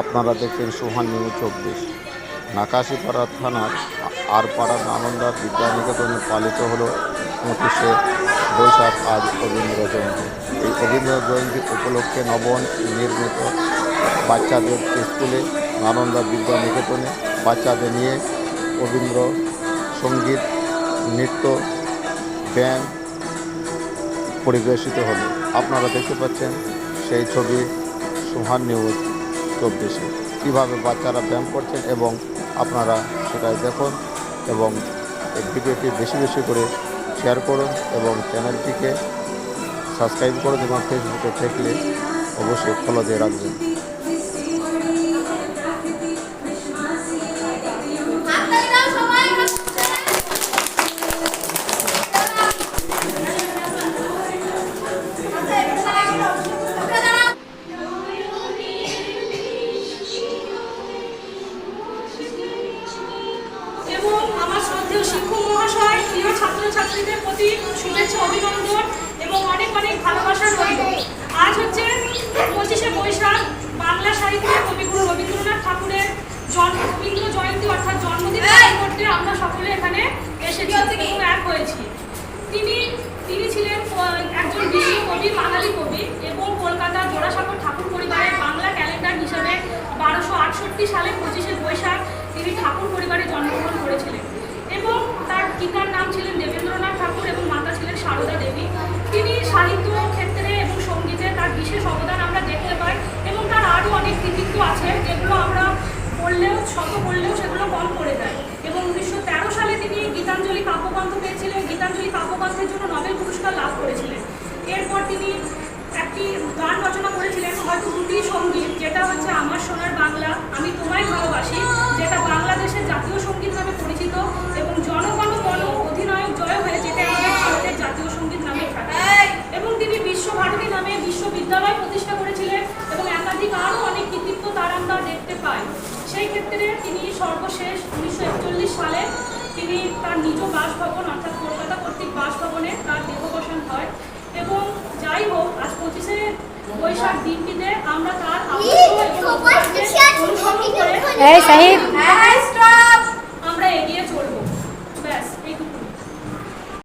আপনারা দেখছেন সোহান নিউজ চব্বিশ। নাকাশিপাড়া থানার আরপাড়া নালন্দার বিদ্যানিকেতনে পালিত হলো পঁচিশে বৈশাখ আজ রবীন্দ্র জয়ন্তী। এই রবীন্দ্র জয়ন্তী উপলক্ষে নবন নির্মিত বাচ্চাদের স্কুলে নালন্দা বিদ্যানিকেতনে বাচ্চাদের নিয়ে রবীন্দ্র সংগীত, নৃত্য ব্যান্ড পরিবেশিত হলো। আপনারা দেখতে পাচ্ছেন সেই ছবি সোহান নিউজ চব্বিশে। কীভাবে বাচ্চারা ব্যায়াম করছেন এবং আপনারা সেটাই দেখুন এবং এই ভিডিওটি বেশি বেশি করে শেয়ার করুন এবং চ্যানেলটিকে সাবস্ক্রাইব করুন এবং ফেসবুকে থাকলে অবশ্যই ফলো দিয়ে রাখবেন। এবং আমার শ্রদ্ধেয় শিক্ষক মহাশয় প্রিয় ছাত্রছাত্রীদের প্রতি শুভেচ্ছা অভিনন্দন এবং অনেক অনেক ভালোবাসা রইল। আজ হচ্ছে পঁচিশে বৈশাখ বাংলা সাহিত্যের কবিগুরু রবীন্দ্রনাথ ঠাকুরের জন্ম রবীন্দ্র জয়ন্তী অর্থাৎ জন্মদিন পালন করতে আমরা সকলে এখানে এসেছি এবং এক হয়েছি। তিনি তিনি ছিলেন একজন বিশ্ব কবি বাঙালি কবি এবং কলকাতার জোড়াসাঁকো ঠাকুর পরিবারের বাংলা ক্যালেন্ডার হিসাবে বারোশো আটষট্টি সালে পঁচিশে বৈশাখ তিনি ঠাকুর পরিবারে জন্মগ্রহণ সেই ক্ষেত্রে তিনি সর্বশেষ উনিশশো একচল্লিশ সালে তিনি তার নিজ বাসভবন অর্থাৎ কলকাতা কর্তৃক বাসভবনে তার দেহবসান হয়। এবং যাই হোক আজ পঁচিশে বৈশাখ দিনটিতে আমরা তার আগ্রহ এবং অনুসরণ করে